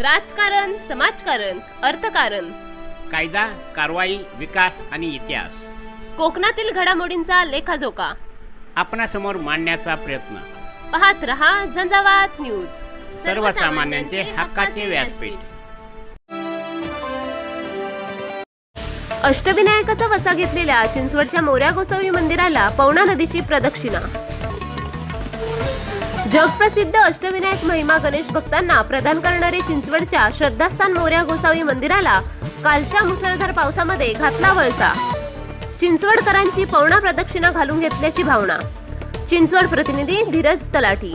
राजकारण समाजकारण अर्थकारण. कायदा कारवाई विकास आणि इतिहास. कोकणातील घडामोडींचा लेखाजोखा. आपणासमोर मांडण्याचा प्रयत्न. पाहत रहा झंझावात न्यूज. सर्वसामान्यांचे हक्काचे व्यासपीठ. अष्टविनायकाचा वसा घेतलेल्या चिंचवडच्या मोऱ्या गोसावी मंदिराला पवना नदीची प्रदक्षिणा. जगप्रसिद्ध अष्टविनायक महिमा गणेश भक्तांना प्रदान करणारे चिंचवडच्या श्रद्धास्थान मोऱ्या गोसावी मंदिराला कालच्या मुसळधार पावसामध्ये घातला वळसा. चिंचवडकरांची पवना प्रदक्षिणा घालून घेतल्याची भावना. चिंचवड प्रतिनिधी धीरज तलाठी.